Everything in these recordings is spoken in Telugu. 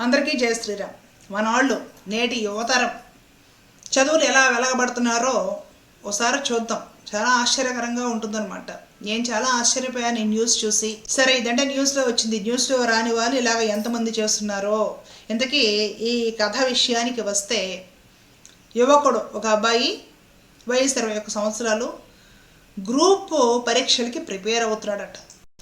అందరికీ జయ శ్రీరామ్. మనవాళ్ళు నేటి యువతరం. చదువులు ఎలా వెలగబడుతున్నారో ఒకసారి చూద్దాం. చాలా ఆశ్చర్యకరంగా ఉంటుందన్నమాట. నేను చాలా ఆశ్చర్యపోయాను ఈ న్యూస్ చూసి. సరే ఇదంటే న్యూస్లో వచ్చింది. న్యూస్లో రాని వాళ్ళు ఇలాగ ఎంతమంది చేస్తున్నారో? ఇంతకీ ఈ కథ విషయానికి వస్తే యువకుడు ఒక అబ్బాయి వయసు ఇరవై ఒక్క సంవత్సరాలు గ్రూప్ పరీక్షలకి ప్రిపేర్ అవుతున్నాడట.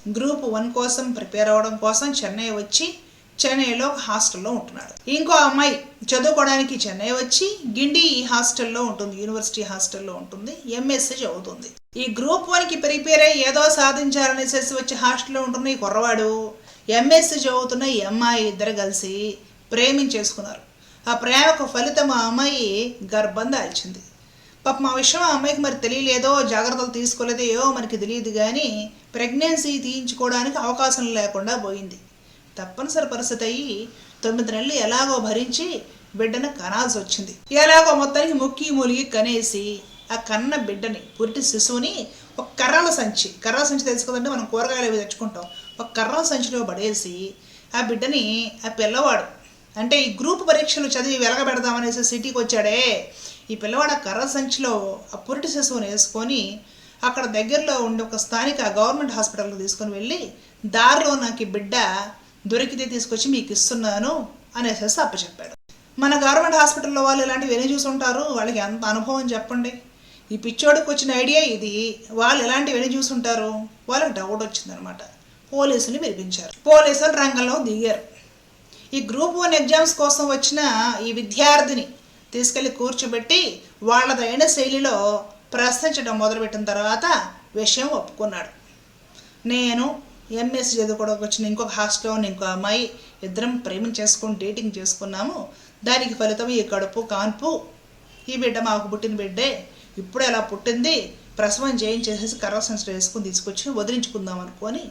గ్రూప్ వన్ కోసం ప్రిపేర్ అవ్వడం కోసం చెన్నై వచ్చి చెన్నైలో ఒక హాస్టల్లో ఉంటున్నాడు. ఇంకో అమ్మాయి చదువుకోవడానికి చెన్నై వచ్చి గిండి ఈ హాస్టల్లో ఉంటుంది యూనివర్సిటీ హాస్టల్లో ఉంటుంది ఎంఎస్సీ చదువుతుంది. ఈ గ్రూప్ వన్కి ప్రిపేర్ అయ్యి ఏదో సాధించాలనేసి వచ్చి హాస్టల్లో ఉంటున్న ఈ కుర్రవాడు ఎంఎస్సీ చదువుతున్న ఈ అమ్మాయి ఇద్దరు కలిసి ప్రేమించేసుకున్నారు. ఆ ప్రేమకు ఫలితం ఆ అమ్మాయి గర్భం దాల్చింది. పాపం ఆ విషయం ఆ అమ్మాయికి మరి తెలియలేదో జాగ్రత్తలు తీసుకోలేదో మనకి తెలియదు కానీ ప్రెగ్నెన్సీ తీయించుకోవడానికి అవకాశం లేకుండా పోయింది. తప్పనిసరి పరిస్థితి అయ్యి తొమ్మిది నెలలు ఎలాగో భరించి బిడ్డను కనాల్సి వచ్చింది. ఎలాగో మొత్తానికి ముక్కి మూలిగి కనేసి ఆ కన్న బిడ్డని పురిటి శిశువుని ఒక కర్రల సంచి కర్రల సంచి తెలుసు మనం కూరగాయలు అవి తెచ్చుకుంటాం. ఒక కర్రల సంచిలో పడేసి ఆ బిడ్డని ఆ పిల్లవాడు అంటే ఈ గ్రూప్ పరీక్షలు చదివి వెలగబెడదామనేసి సిటీకి వచ్చాడే ఈ పిల్లవాడు ఆ కర్ర సంచిలో ఆ పురిటి శిశువుని వేసుకొని అక్కడ దగ్గరలో ఉండే ఒక స్థానిక గవర్నమెంట్ హాస్పిటల్కి తీసుకొని వెళ్ళి దారిలో నాకు ఈ బిడ్డ దొరికితే తీసుకొచ్చి మీకు ఇస్తున్నాను అనేసి అప్పచెప్పాడు మన గవర్నమెంట్ హాస్పిటల్లో వాళ్ళు ఇలాంటివి ఎన్ని చూసుంటారు వాళ్ళకి ఎంత అనుభవం చెప్పండి. ఈ పిచ్చోడికి వచ్చిన ఐడియా ఇది. వాళ్ళు ఎలాంటివి ఎన్ని చూసుంటారు వాళ్ళకి డౌట్ వచ్చిందనమాట. పోలీసులు పిలిపించారు పోలీసులు రంగంలో దిగారు. ఈ గ్రూప్ వన్ ఎగ్జామ్స్ కోసం వచ్చిన ఈ విద్యార్థిని తీసుకెళ్ళి కూర్చోబెట్టి వాళ్ళదైన శైలిలో ప్రశ్నించడం మొదలుపెట్టిన తర్వాత విషయం ఒప్పుకున్నాడు. నేను ఎంఎస్ చదువుకోవడానికి వచ్చిన ఇంకొక హాస్టల్లో ఉన్న ఇంకో అమ్మాయి ఇద్దరం ప్రేమ చేసుకొని డేటింగ్ చేసుకున్నాము. దానికి ఫలితం ఈ కడుపు కాన్పు. ఈ బిడ్డ మాకు పుట్టిన బిడ్డే. ఇప్పుడు ఎలా పుట్టింది? ప్రసవం చేయించేసేసి కర్ర సంచులు వేసుకుని తీసుకొచ్చి వదిలించుకుందాం అనుకొని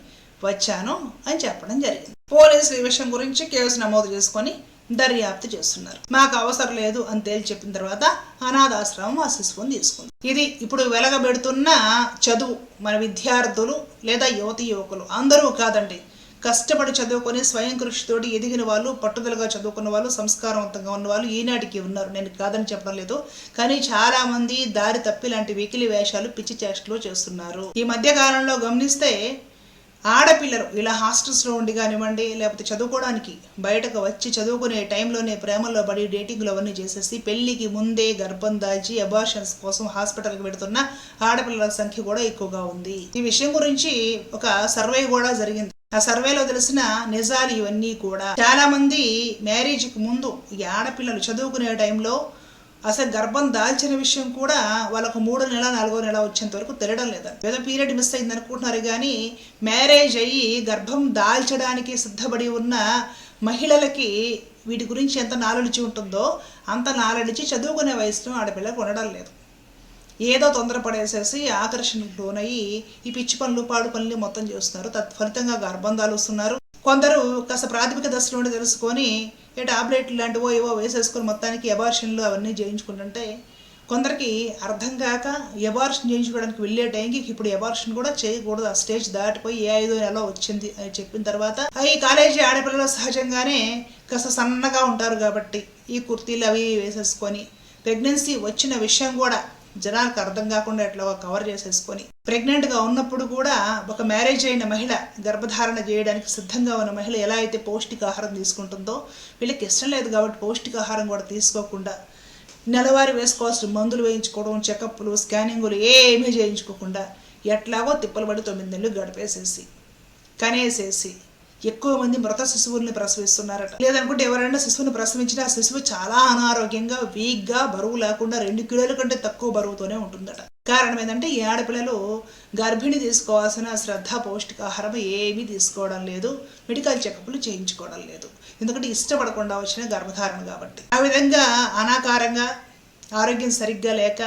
వచ్చాను అని చెప్పడం జరిగింది. పోలీసులు ఈ విషయం గురించి కేసు నమోదు చేసుకొని దర్యాప్తు చేస్తున్నారు. మాకు అవసరం లేదు అని తేల్చి చెప్పిన తర్వాత అనాథాశ్రమం ఆ శిశువుని తీసుకుంది. ఇది ఇప్పుడు వెలగబెడుతున్న చదువు మన విద్యార్థులు లేదా యువతి యువకులు. అందరూ కాదండి. కష్టపడి చదువుకొని స్వయం కృషితోటి ఎదిగిన వాళ్ళు పట్టుదలగా చదువుకున్న వాళ్ళు సంస్కారవంతంగా ఉన్న వాళ్ళు ఈనాటికి ఉన్నారు. నేను కాదని చెప్పడం లేదు. కానీ చాలా మంది దారి తప్పి ఇలాంటి వెకిలి వేషాలు పిచ్చి చేష్టలు చేస్తున్నారు. ఈ మధ్య కాలంలో గమనిస్తే ఆడపిల్లలు ఇలా హాస్టల్స్లో ఉండి కానివ్వండి లేకపోతే చదువుకోవడానికి బయటకు వచ్చి చదువుకునే టైంలోనే ప్రేమలో పడి డేటింగ్లు అవన్నీ చేసేసి పెళ్ళికి ముందే గర్భం దాల్చి అబార్షన్స్ కోసం హాస్పిటల్కి పెడుతున్న ఆడపిల్లల సంఖ్య కూడా ఎక్కువగా ఉంది. ఈ విషయం గురించి ఒక సర్వే కూడా జరిగింది. ఆ సర్వేలో తెలిసిన నిజాలు ఇవన్నీ కూడా చాలా మంది మ్యారేజ్కి ముందు ఈ ఆడపిల్లలు చదువుకునే టైంలో అసలు గర్భం దాల్చిన విషయం కూడా వాళ్ళకు మూడో నెల నాలుగో నెల వచ్చేంత వరకు తెలియడం లేదండి. ఏదో పీరియడ్ మిస్ అయింది అనుకుంటున్నారు కానీ మ్యారేజ్ అయ్యి గర్భం దాల్చడానికి సిద్ధపడి ఉన్న మహిళలకి వీటి గురించి ఎంత నాలెడ్జ్ ఉంటుందో అంత నాలెడ్జ్ చదువుకునే వయసులో ఆడపిల్లకు ఉండడం లేదు. ఏదో తొందరపడేసేసి ఆకర్షణకు లోనయ్యి ఈ పిచ్చి పనులు పాడు పనులు మొత్తం చేస్తున్నారు. తత్ఫలితంగా గర్భం వస్తున్నారు కొందరు కాస్త ప్రాథమిక దశలో నుండి తెలుసుకొని ఏ టాబ్లెట్లు లాంటివో ఏవో వేసేసుకొని మొత్తానికి ఎబార్షన్లు అవన్నీ చేయించుకుంటుంటే కొందరికి అర్థం కాక ఎబార్షన్ చేయించుకోవడానికి వెళ్ళే టైంకి ఇప్పుడు ఎబార్షన్ కూడా చేయకూడదు. ఆ స్టేజ్ దాటిపోయి ఏ ఐదో నెల వచ్చింది అని చెప్పిన తర్వాత ఈ కాలేజీ ఆడపిల్లలు సహజంగానే కాస్త సన్నగా ఉంటారు కాబట్టి ఈ కుర్తీలు అవి వేసేసుకొని ప్రెగ్నెన్సీ వచ్చిన విషయం కూడా జనాలకు అర్థం కాకుండా ఎట్లా కవర్ చేసేసుకొని ప్రెగ్నెంట్గా ఉన్నప్పుడు కూడా ఒక మ్యారేజ్ అయిన మహిళ గర్భధారణ చేయడానికి సిద్ధంగా ఉన్న మహిళ ఎలా అయితే పౌష్టికాహారం తీసుకుంటుందో వీళ్ళకి ఇష్టం లేదు కాబట్టి పౌష్టికాహారం కూడా తీసుకోకుండా నెలవారీ వేసుకోవాల్సిన మందులు వేయించుకోవడం చెకప్లు స్కానింగులు ఏమీ చేయించుకోకుండా ఎట్లాగో తిప్పలు పడి తొమ్మిది నెలలు గడిపేసేసి కనేసేసి ఎక్కువ మంది మృత శిశువుల్ని ప్రసవిస్తున్నారట. లేదనుకుంటే ఎవరైనా శిశువుని ప్రసవించినా ఆ శిశువు చాలా అనారోగ్యంగా వీక్గా బరువు లేకుండా రెండు కిలోల కంటే తక్కువ బరువుతోనే ఉంటుందట. కారణం ఏంటంటే ఈ ఆడపిల్లలు గర్భిణి తీసుకోవాల్సిన శ్రద్ధ పౌష్టికాహారం ఏమీ తీసుకోవడం లేదు. మెడికల్ చెకప్లు చేయించుకోవడం లేదు. ఎందుకంటే ఇష్టపడకుండా వచ్చిన గర్భధారణ కాబట్టి. ఆ విధంగా అనాకారంగా ఆరోగ్యం సరిగ్గా లేక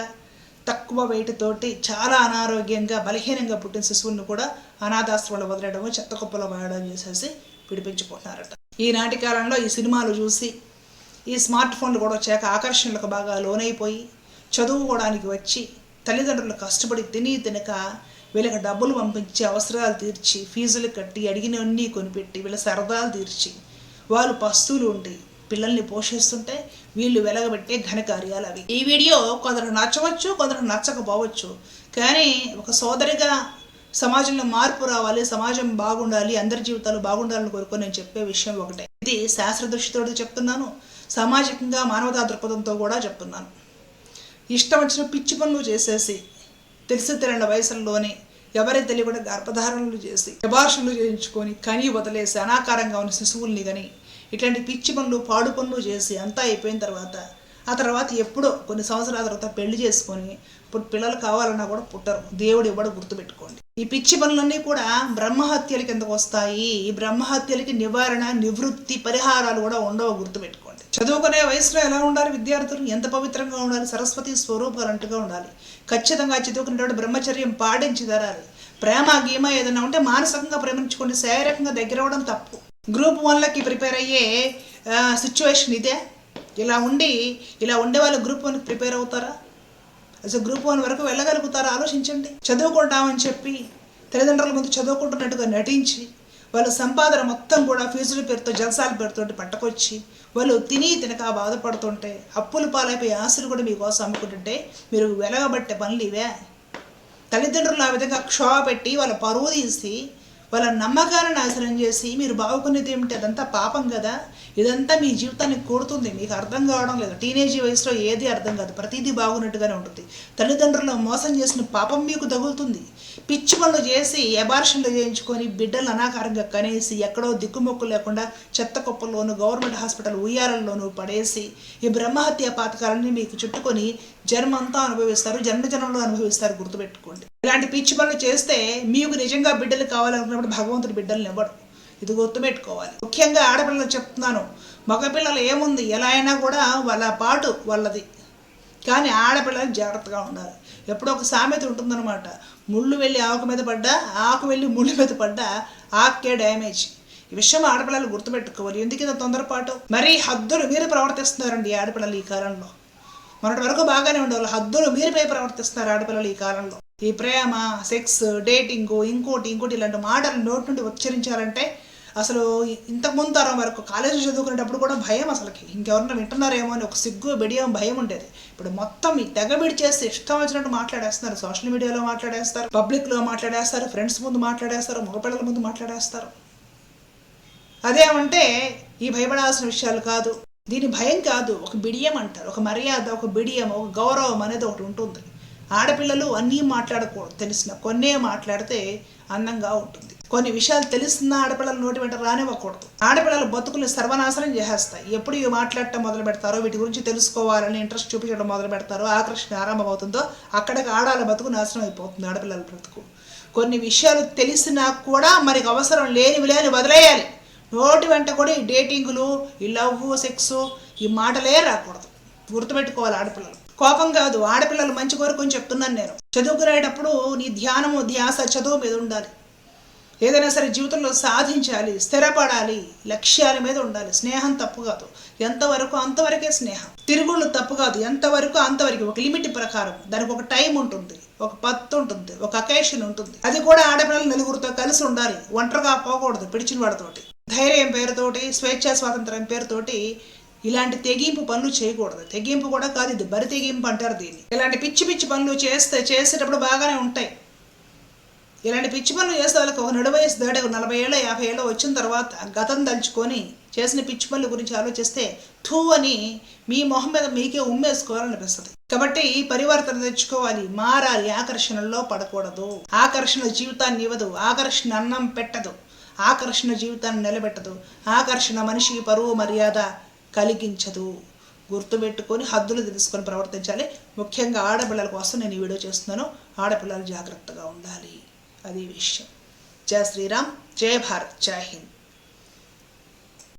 తక్కువ వెయిట్తోటి చాలా అనారోగ్యంగా బలహీనంగా పుట్టిన శిశువులను కూడా అనాథాశ్రమంలో వదిలేయడము చెత్త కుప్పలో వేయడం చేసేసి విడిపించుకుంటున్నారట. ఈనాటి కాలంలో ఈ సినిమాలు చూసి ఈ స్మార్ట్ ఫోన్లు కూడా వచ్చాక ఆకర్షణలకు బాగా లోనైపోయి చదువుకోవడానికి వచ్చి తల్లిదండ్రులు కష్టపడి తిని తినక వీళ్ళకి డబ్బులు పంపించి అవసరాలు తీర్చి ఫీజులు కట్టి అడిగినవన్నీ కొనిపెట్టి వీళ్ళ సరదాలు తీర్చి వాళ్ళు పస్తులు ఉండి పిల్లల్ని పోషిస్తుంటే వీళ్ళు వెలగబెట్టే ఘనకార్యాలు అవి. ఈ వీడియో కొందరు నచ్చవచ్చు కొందరు నచ్చకపోవచ్చు. కానీ ఒక సోదరిగా సమాజంలో మార్పు రావాలి సమాజం బాగుండాలి అందరి జీవితాలు బాగుండాలని కోరుకొని నేను చెప్పే విషయం ఒకటే. ఇది శాస్త్ర దృష్టితో చెప్తున్నాను సామాజికంగా మానవతా దృక్పథంతో కూడా చెప్తున్నాను. ఇష్టం వచ్చిన పిచ్చి పనులు చేసేసి తెలిసి తెలియని వయసుల్లోనే ఎవరి తెలియకుండా గర్భధారణలు చేసి అబార్షన్లు చేయించుకొని కని వదిలేసి అనాకారంగా ఉన్న శిశువుల్ని కానీ ఇట్లాంటి పిచ్చి పనులు పాడు పనులు చేసి అంతా అయిపోయిన తర్వాత ఆ తర్వాత ఎప్పుడో కొన్ని సంవత్సరాల తర్వాత పెళ్ళి చేసుకొని ఇప్పుడు పిల్లలు కావాలన్నా కూడా పుట్టరు. దేవుడు ఇవ్వడం గుర్తుపెట్టుకోండి. ఈ పిచ్చి పనులన్నీ కూడా బ్రహ్మహత్యల కిందకు వస్తాయి? ఈ బ్రహ్మహత్యలకి నివారణ నివృత్తి పరిహారాలు కూడా ఉండవు గుర్తుపెట్టుకోండి. చదువుకునే వయసులో ఎలా ఉండాలి విద్యార్థులు? ఎంత పవిత్రంగా ఉండాలి? సరస్వతి స్వరూపాలంటుగా ఉండాలి. ఖచ్చితంగా చదువుకునేటువంటి బ్రహ్మచర్యం పాటించి తరాలి. ప్రేమ గీమ ఏదైనా ఉంటే మానసికంగా ప్రేమించుకోండి. శారీరకంగా దగ్గర అవ్వడం తప్పు. గ్రూప్ వన్లకి ప్రిపేర్ అయ్యే సిచ్యువేషన్ ఇదే. ఇలా ఉండి ఇలా ఉండే వాళ్ళు గ్రూప్ వన్కి ప్రిపేర్ అవుతారా? అసలు గ్రూప్ వన్ వరకు వెళ్ళగలుగుతారా? ఆలోచించండి. చదువుకుంటామని చెప్పి తల్లిదండ్రుల ముందు చదువుకుంటున్నట్టుగా నటించి వాళ్ళ సంపాదన మొత్తం కూడా ఫీజుల పేరుతో జలసాల పేరుతో పట్టుకొచ్చి వాళ్ళు తిని తినక బాధపడుతుంటే అప్పులు పాలైపోయి ఆశలు కూడా మీకోసం అమ్ముకుంటుంటే మీరు వెలగబట్టే పనులు ఇవే. తల్లిదండ్రులు ఆ విధంగా క్షోభ పెట్టి వాళ్ళ పరువు తీసి వాళ్ళ నమ్మకాలను నాశనం చేసి మీరు బాగుకునేది ఏమిటి? అదంతా పాపం కదా. ఇదంతా మీ జీవితాన్ని కూడుతుంది. మీకు అర్థం కావడం లేదు. టీనేజీ వయసులో ఏది అర్థం కాదు. ప్రతిదీ బాగున్నట్టుగానే ఉంటుంది. తల్లిదండ్రులను మోసం చేసిన పాపం మీకు తగులుతుంది. పిచ్చి పనులు చేసి ఎబార్షన్లు చేయించుకొని బిడ్డలు అనాకారంగా కనేసి ఎక్కడో దిక్కుమొక్కు లేకుండా చెత్త కుప్పల్లోనూ గవర్నమెంట్ హాస్పిటల్ ఉయ్యాలల్లోనూ పడేసి ఈ బ్రహ్మహత్య పాతకాలన్నీ మీకు చుట్టుకొని జన్మంతా అనుభవిస్తారు జన్మజన్మలో అనుభవిస్తారు గుర్తుపెట్టుకోండి. ఇలాంటి పిచ్చి పనులు చేస్తే మీకు నిజంగా బిడ్డలు కావాలనుకున్నప్పుడు భగవంతుడు బిడ్డలను ఇవ్వడు. ఇది గుర్తుపెట్టుకోవాలి. ముఖ్యంగా ఆడపిల్లలు చెప్తున్నాను మగపిల్లలు ఏముంది? ఎలా అయినా కూడా వాళ్ళ పాటు వాళ్ళది. కానీ ఆడపిల్లలు జాగ్రత్తగా ఉండాలి. ఎప్పుడో ఒక సామెత ఉంటుందన్నమాట. ముళ్ళు వెళ్ళి ఆకు మీద పడ్డా ఆకు వెళ్ళి ముళ్ళు మీద పడ్డా ఆకే డ్యామేజ్. ఈ విషయం ఆడపిల్లలు గుర్తుపెట్టుకోవాలి. ఎందుకు ఇంత తొందరపాటు? మరీ హద్దులు మీరు ప్రవర్తిస్తున్నారండి ఈ ఆడపిల్లలు ఈ కాలంలో. మొన్నటి వరకు బాగానే ఉండేవాళ్ళు. హద్దులు మీరిపోయి ప్రవర్తిస్తున్నారు ఆడపిల్లలు ఈ కాలంలో. ఈ ప్రేమ సెక్స్ డేటింగ్ ఇంకోటి ఇంకోటి ఇలాంటి మాటలు నోటి నుండి ఉచ్చరించాలంటే అసలు ఇంతకుముందు తరం వరకు కాలేజీ చదువుకునేటప్పుడు కూడా భయం అసలుకి. ఇంకెవరన్నా వింటున్నారేమో అని ఒక సిగ్గు బిడియం భయం ఉండేది. ఇప్పుడు మొత్తం ఈ తెగబిడి చేసి ఇష్టం వచ్చినట్టు మాట్లాడేస్తున్నారు. సోషల్ మీడియాలో మాట్లాడేస్తారు పబ్లిక్లో మాట్లాడేస్తారు ఫ్రెండ్స్ ముందు మాట్లాడేస్తారు మగపిల్లల ముందు మాట్లాడేస్తారు. అదేమంటే ఈ భయపడాల్సిన విషయాలు కాదు. దీని భయం కాదు ఒక బిడియం అంటారు. ఒక మర్యాద ఒక బిడియం ఒక గౌరవం అనేది ఒకటి ఉంటుంది. ఆడపిల్లలు అన్నీ మాట్లాడకూడదు. తెలిసిన కొన్నే మాట్లాడితే అందంగా ఉంటుంది. కొన్ని విషయాలు తెలిసిన ఆడపిల్లలు నోటి వెంట రానివ్వకూడదు. ఆడపిల్లల బతుకుల్ని సర్వనాశనం చేసేస్తాయి. ఎప్పుడు ఇవి మాట్లాడటం మొదలు పెడతారో వీటి గురించి తెలుసుకోవాలని ఇంట్రెస్ట్ చూపించడం మొదలు పెడతారో ఆకర్షణ ఆరంభమవుతుందో అక్కడికి ఆడాల బతుకు నాశనం అయిపోతుంది ఆడపిల్లల బ్రతుకు. కొన్ని విషయాలు తెలిసినా కూడా మనకి అవసరం లేనివి లేని వదిలేయాలి. నోటి వెంట కూడా ఈ డేటింగులు ఈ లవ్ సెక్స్ ఈ మాటలే రాకూడదు. గుర్తుపెట్టుకోవాలి ఆడపిల్లలు. కోపం కాదు ఆడపిల్లలు మంచి కోరుకొని చెప్తున్నాను నేను. చదువుకునేటప్పుడు నీ ధ్యానము ధ్యాస చదువు మీద ఉండాలి. ఏదైనా సరే జీవితంలో సాధించాలి స్థిరపడాలి లక్ష్యాల మీద ఉండాలి. స్నేహం తప్పు కాదు. ఎంతవరకు అంతవరకే స్నేహం. తిరుగుళ్ళు తప్పు కాదు. ఎంతవరకు అంతవరకు. ఒక లిమిట్ ప్రకారం. దానికి ఒక టైం ఉంటుంది. ఒక పత్తు ఉంటుంది. ఒక అకేషన్ ఉంటుంది. అది కూడా ఆడపిల్లలు నలుగురితో కలిసి ఉండాలి. ఒంటరిగా పోకూడదు పిడిచిన వాడితోటి. ధైర్యం పేరుతోటి స్వేచ్ఛా స్వాతంత్రం పేరుతోటి ఇలాంటి తెగింపు పనులు చేయకూడదు. తెగింపు కూడా కాదు ఇది. బరి తెగింపు అంటారు దీన్ని. ఇలాంటి పిచ్చి పిచ్చి పనులు చేస్తే చేసేటప్పుడు బాగానే ఉంటాయి. ఇలాంటి పిచ్చి పనులు చేసే వాళ్ళకి ఒక నడు వయసు దాడే నలభై ఏళ్ళ యాభై ఏళ్ళ వచ్చిన తర్వాత గతం దలుచుకొని చేసిన పిచ్చి పనుల గురించి ఆలోచిస్తే థూ అని మీ మొహం మీద మీకే ఉమ్మేసుకోవాలనిపిస్తుంది. కాబట్టి పరివర్తన తెచ్చుకోవాలి. మారాలి. ఆకర్షణలో పడకూడదు. ఆకర్షణ జీవితాన్ని ఇవ్వదు. ఆకర్షణ అన్నం పెట్టదు. ఆకర్షణ జీవితాన్ని నిలబెట్టదు. ఆకర్షణ మనిషి పరువు మర్యాద కలిగించదు. గుర్తుపెట్టుకొని హద్దులు తెలుసుకొని ప్రవర్తించాలి. ముఖ్యంగా ఆడపిల్లల కోసం నేను ఈ వీడియో చేస్తున్నాను. ఆడపిల్లలు జాగ్రత్తగా ఉండాలి. అది విషయం. జయ శ్రీరామ్ జయ భారత్ జై హింద్.